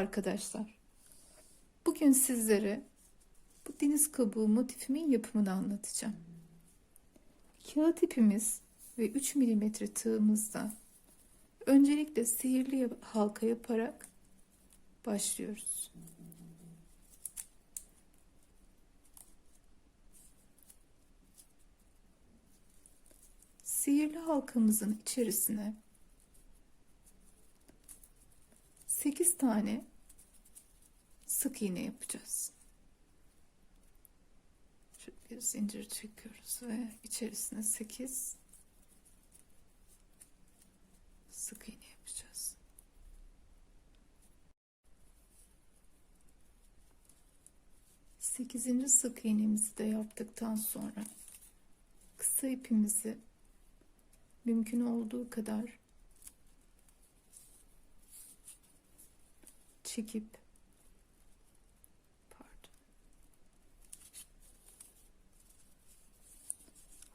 arkadaşlar. Bugün sizlere bu deniz kabuğu motifimin yapımını anlatacağım. Kağıt ipimiz ve 3 mm tığımızda öncelikle sihirli halka yaparak başlıyoruz. Sihirli halkamızın içerisine 8 tane sık iğne yapacağız. Şöyle bir zincir çekiyoruz ve içerisine 8 sık iğne yapacağız. Sekizinci sık iğnemizi de yaptıktan sonra kısa ipimizi mümkün olduğu kadar çekip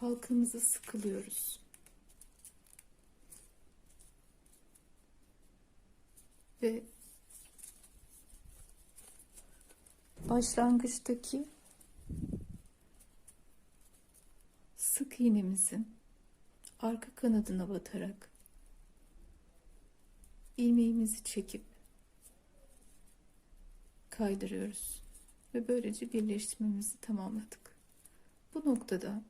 halkamızı sıkılıyoruz. Ve başlangıçtaki sık iğnemizin arka kanadına batarak ilmeğimizi çekip kaydırıyoruz ve böylece birleştirmemizi tamamladık. Bu noktada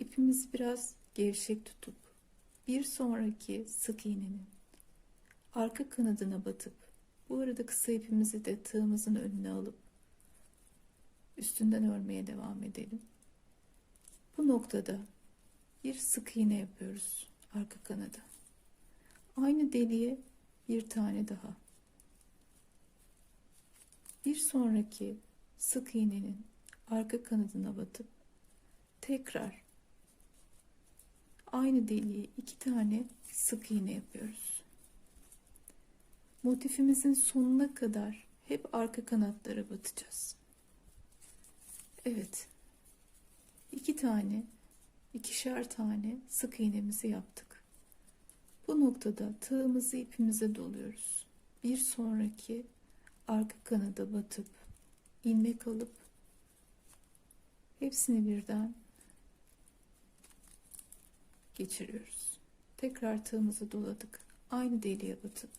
ipimizi biraz gevşek tutup bir sonraki sık iğnenin arka kanadına batıp bu arada kısa ipimizi de tığımızın önüne alıp üstünden örmeye devam edelim. Bu noktada bir sık iğne yapıyoruz arka kanada. Aynı deliğe bir tane daha. Bir sonraki sık iğnenin arka kanadına batıp tekrar aynı deliğe iki tane sık iğne yapıyoruz. Motifimizin sonuna kadar hep arka kanatlara batacağız. Evet. iki tane, ikişer tane sık iğnemizi yaptık. Bu noktada tığımızı ipimize doluyoruz. Bir sonraki arka kanada batıp ilmek alıp hepsini birden geçiriyoruz. Tekrar tığımızı doladık. Aynı deliğe batıp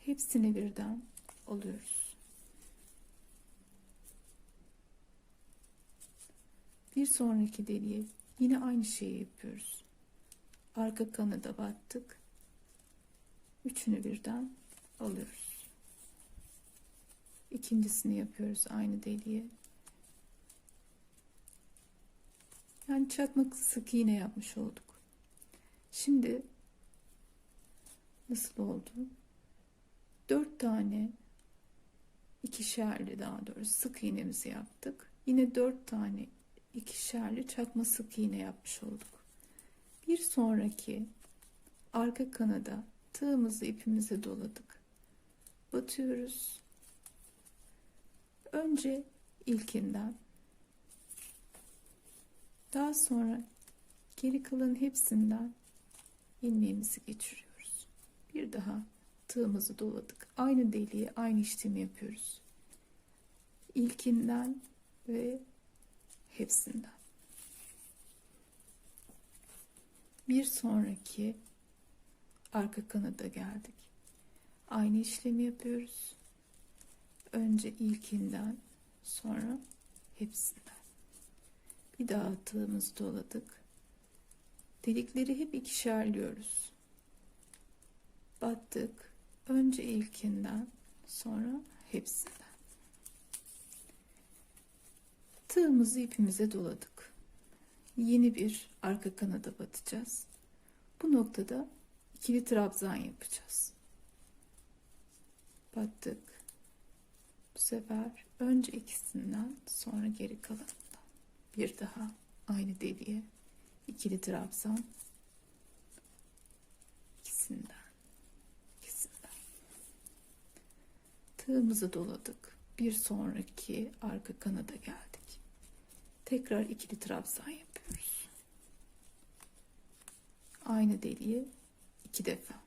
hepsini birden alıyoruz. Bir sonraki deliğe yine aynı şeyi yapıyoruz. Arka kanada battık. Üçünü birden alıyoruz. İkincisini yapıyoruz aynı deliğe. Yani çakmak sık iğne yapmış olduk. Şimdi nasıl oldu? Dört tane ikişerli daha doğrusu sık iğnemizi yaptık. Yine dört tane ikişerli çakma sık iğne yapmış olduk. Bir sonraki arka kanada tığımızı ipimize doladık. Batıyoruz. Önce ilkinden daha sonra geri kalan hepsinden ilmeğimizi geçiriyoruz. Bir daha tığımızı doladık. Aynı deliğe aynı işlemi yapıyoruz. İlkinden ve hepsinden. Bir sonraki arka kanada geldik. Aynı işlemi yapıyoruz. Önce ilkinden sonra hepsinden. Bir daha tığımızı doladık. Delikleri hep ikişerliyoruz. Battık. Önce ilkinden sonra hepsinden. Tığımızı ipimize doladık. Yeni bir arka kanada batacağız. Bu noktada ikili trabzan yapacağız. Battık. Bu sefer önce ikisinden sonra geri kalanından. Bir daha aynı deliğe ikili trabzan. İkisinden. ikisinden. Tığımızı doladık. Bir sonraki arka kanada geldik. Tekrar ikili trabzan yapıyoruz. Aynı deliğe iki defa.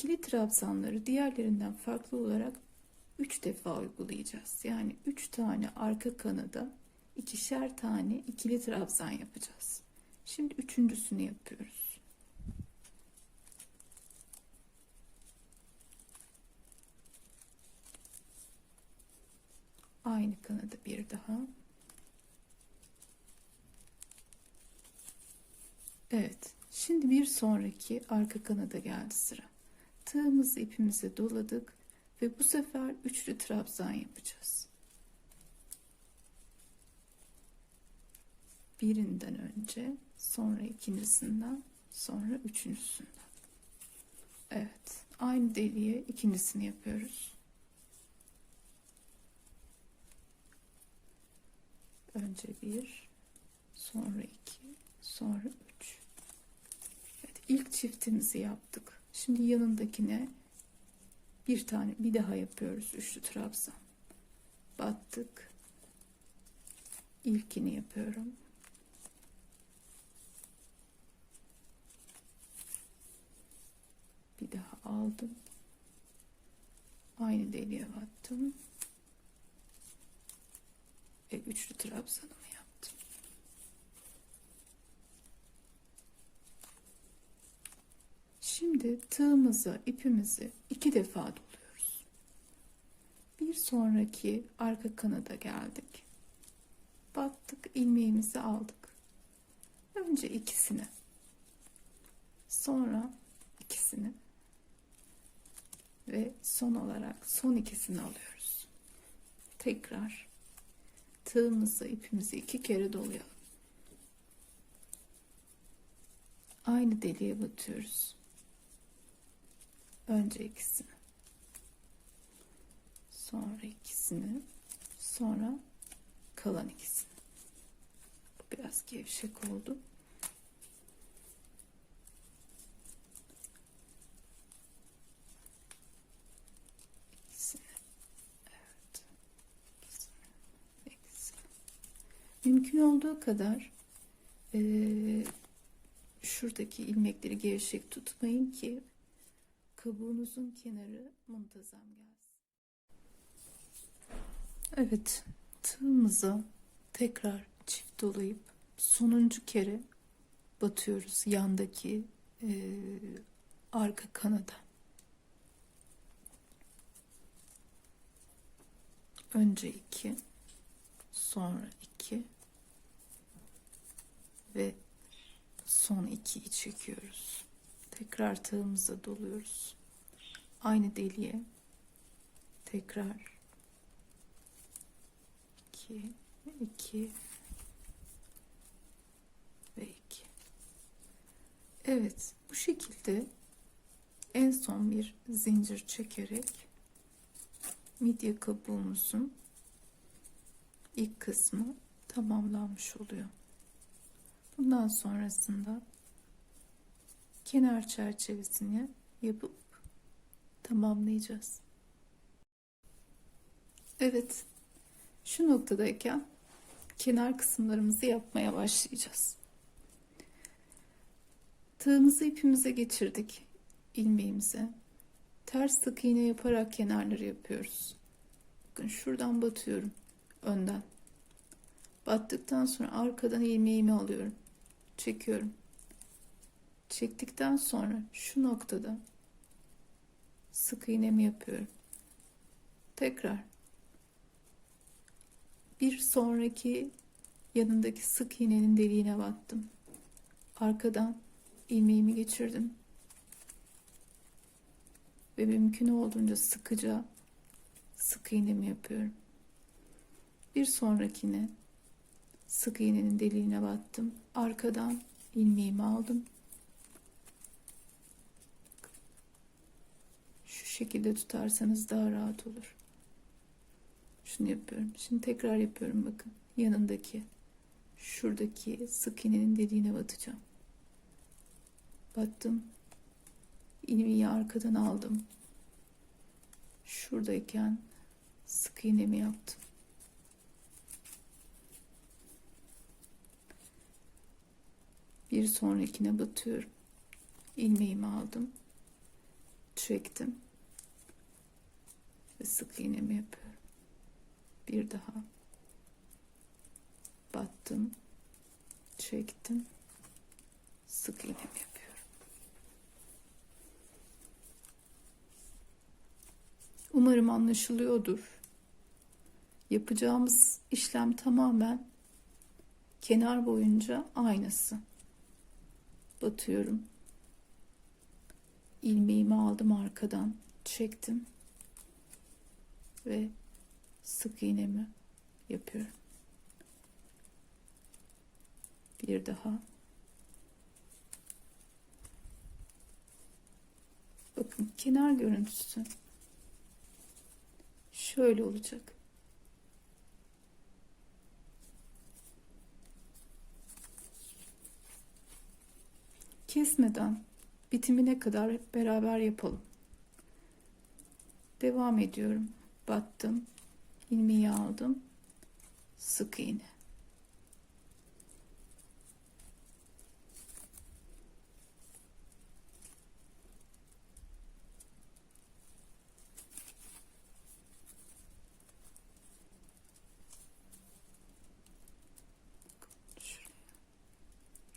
İkili trabzanları diğerlerinden farklı olarak 3 defa uygulayacağız. Yani 3 tane arka kanada ikişer tane ikili trabzan yapacağız. Şimdi üçüncüsünü yapıyoruz. Aynı kanada bir daha. Evet. Şimdi bir sonraki arka kanada geldi sıra. Tığımızı ipimize doladık ve bu sefer üçlü trabzan yapacağız. Birinden önce, sonra ikincisinden, sonra üçüncüsünden. Evet. Aynı deliğe ikincisini yapıyoruz. Önce bir, sonra iki, sonra üç. Evet, ilk çiftimizi yaptık. Şimdi yanındakine bir tane bir daha yapıyoruz üçlü trabzan. Battık. İlkini yapıyorum. Bir daha aldım. Aynı deliğe battım. Ve üçlü trabzanımı yaptım. Şimdi tığımızı, ipimizi iki defa doluyoruz. Bir sonraki arka kanada geldik. Battık, ilmeğimizi aldık. Önce ikisini. Sonra ikisini. Ve son olarak son ikisini alıyoruz. Tekrar tığımızı, ipimizi iki kere dolayalım. Aynı deliğe batıyoruz. Önce ikisini. Sonra ikisini. Sonra kalan ikisini. Biraz gevşek oldu. İkisini. Evet. İkisini. İkisini. Mümkün olduğu kadar eee, şuradaki ilmekleri gevşek tutmayın ki kabuğunuzun kenarı muntazam gelsin. Evet, tığımıza tekrar çift dolayıp sonuncu kere batıyoruz yandaki eee, arka kanada. Önce iki, sonra iki ve son ikiyi çekiyoruz. Tekrar tığımıza doluyoruz. Aynı deliğe tekrar 2 2 ve 2. Evet, bu şekilde en son bir zincir çekerek midye kabuğumuzun ilk kısmı tamamlanmış oluyor. Bundan sonrasında kenar çerçevesini yapıp tamamlayacağız. Evet, şu noktadayken kenar kısımlarımızı yapmaya başlayacağız. Tığımızı ipimize geçirdik ilmeğimize. Ters sık iğne yaparak kenarları yapıyoruz. Bakın şuradan batıyorum önden. Battıktan sonra arkadan ilmeğimi alıyorum. Çekiyorum. Çektikten sonra şu noktada sık iğnemi yapıyorum. Tekrar bir sonraki yanındaki sık iğnenin deliğine battım. Arkadan ilmeğimi geçirdim. Ve mümkün olduğunca sıkıca sık iğnemi yapıyorum. Bir sonrakine sık iğnenin deliğine battım. Arkadan ilmeğimi aldım. Şu şekilde tutarsanız daha rahat olur. Şunu yapıyorum. Şimdi tekrar yapıyorum bakın. Yanındaki şuradaki sık iğnenin deliğine batacağım. Battım. İlmeği arkadan aldım. Şuradayken sık iğnemi yaptım. Bir sonrakine batıyorum. İlmeğimi aldım. çektim ve sık iğnemi yapıyorum. Bir daha battım, çektim, sık iğnemi yapıyorum. Umarım anlaşılıyordur. Yapacağımız işlem tamamen kenar boyunca aynısı. Batıyorum. ilmeğimi aldım arkadan, çektim ve sık iğnemi yapıyorum. Bir daha. Bakın kenar görüntüsü şöyle olacak. Kesmeden bitimine kadar hep beraber yapalım. Devam ediyorum. Battım. ilmeği aldım. Sık iğne.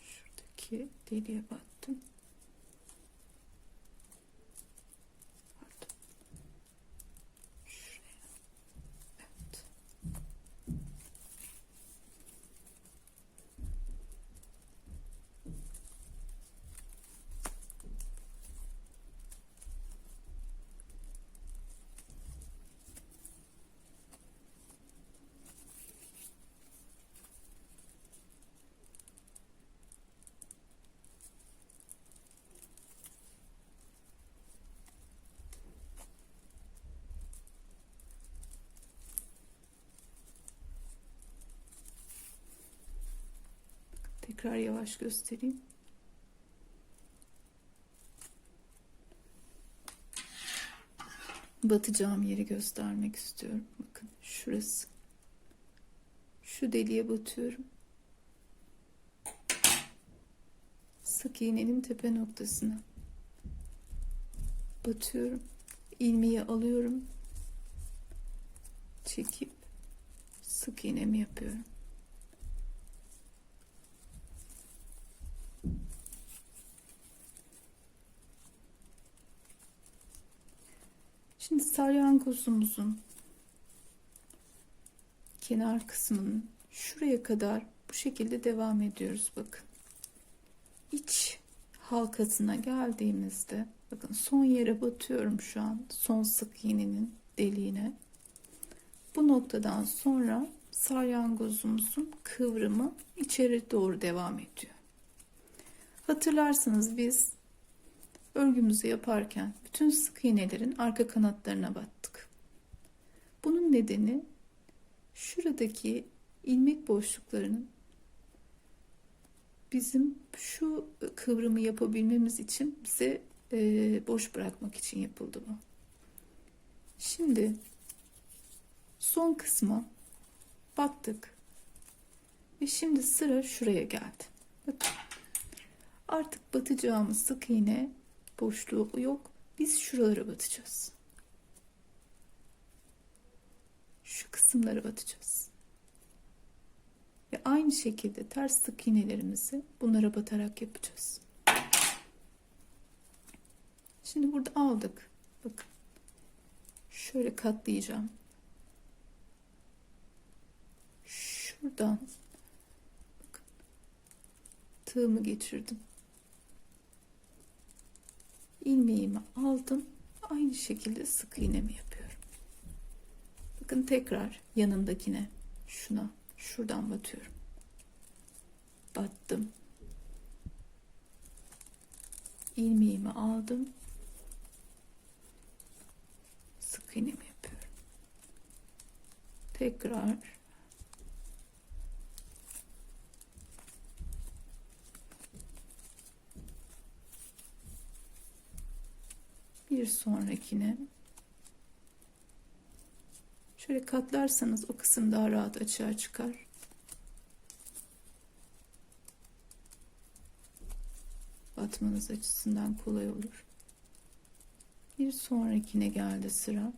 Şuradaki deliğe battım. Pardon. Şuraya. Evet. Tekrar yavaş göstereyim. Batacağım yeri göstermek istiyorum. Bakın şurası. Şu deliğe batıyorum. Sık iğnenin tepe noktasına batıyorum. ilmeği alıyorum. Çekip sık iğnemi yapıyorum. Şimdi salyangozumuzun kenar kısmının şuraya kadar bu şekilde devam ediyoruz bakın. İç halkasına geldiğimizde bakın son yere batıyorum şu an son sık iğnenin deliğine. Bu noktadan sonra salyangozumuzun kıvrımı içeri doğru devam ediyor. Hatırlarsanız biz örgümüzü yaparken bütün sık iğnelerin arka kanatlarına battık. Bunun nedeni şuradaki ilmek boşluklarının bizim şu kıvrımı yapabilmemiz için bize e, boş bırakmak için yapıldı bu. Şimdi son kısma battık ve şimdi sıra şuraya geldi. Bakın. Artık batacağımız sık iğne boşluğu yok. Biz şuralara batacağız. Şu kısımlara batacağız. Ve aynı şekilde ters sık iğnelerimizi bunlara batarak yapacağız. Şimdi burada aldık. Bakın. Şöyle katlayacağım. Şuradan bakın. Tığımı geçirdim ilmeğimi aldım. Aynı şekilde sık iğnemi yapıyorum. Bakın tekrar yanındakine şuna şuradan batıyorum. Battım. ilmeğimi aldım. Sık iğnemi yapıyorum. Tekrar bir sonrakine şöyle katlarsanız o kısım daha rahat açığa çıkar. Batmanız açısından kolay olur. Bir sonrakine geldi sıra.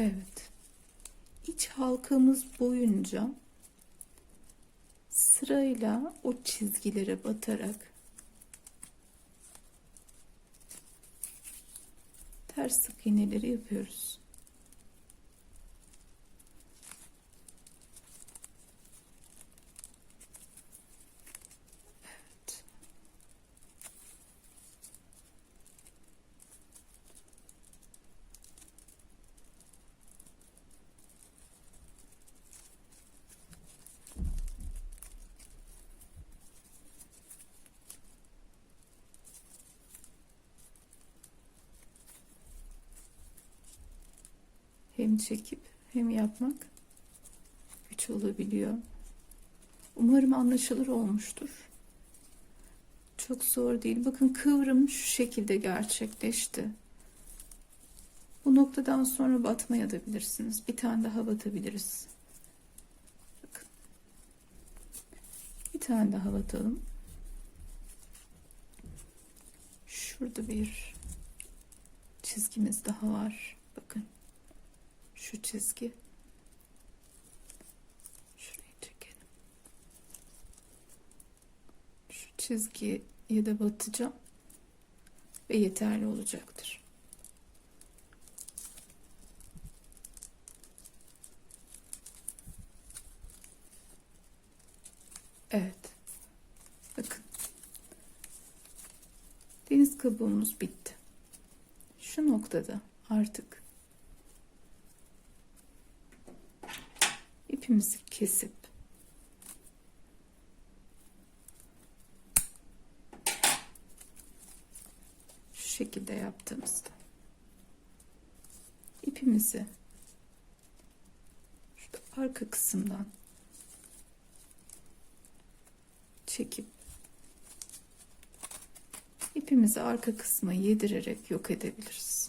Evet. İç halkamız boyunca sırayla o çizgilere batarak ters sık iğneleri yapıyoruz. Çekip hem yapmak güç olabiliyor. Umarım anlaşılır olmuştur. Çok zor değil. Bakın kıvrım şu şekilde gerçekleşti. Bu noktadan sonra batmaya da bilirsiniz. Bir tane daha batabiliriz. Bakın. Bir tane daha batalım. Şurada bir çizgimiz daha var. Bakın. Şu çizgi. Şurayı çekelim. Şu çizgiye de batacağım. Ve yeterli olacaktır. Evet. Bakın. Deniz kabuğumuz bitti. Şu noktada artık ipimizi kesip şu şekilde yaptığımızda ipimizi şurada arka kısımdan çekip ipimizi arka kısma yedirerek yok edebiliriz.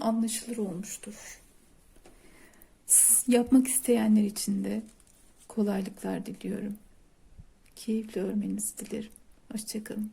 Anlaşılır olmuştur. Yapmak isteyenler için de kolaylıklar diliyorum. Keyifli örmenizi dilerim. Hoşçakalın.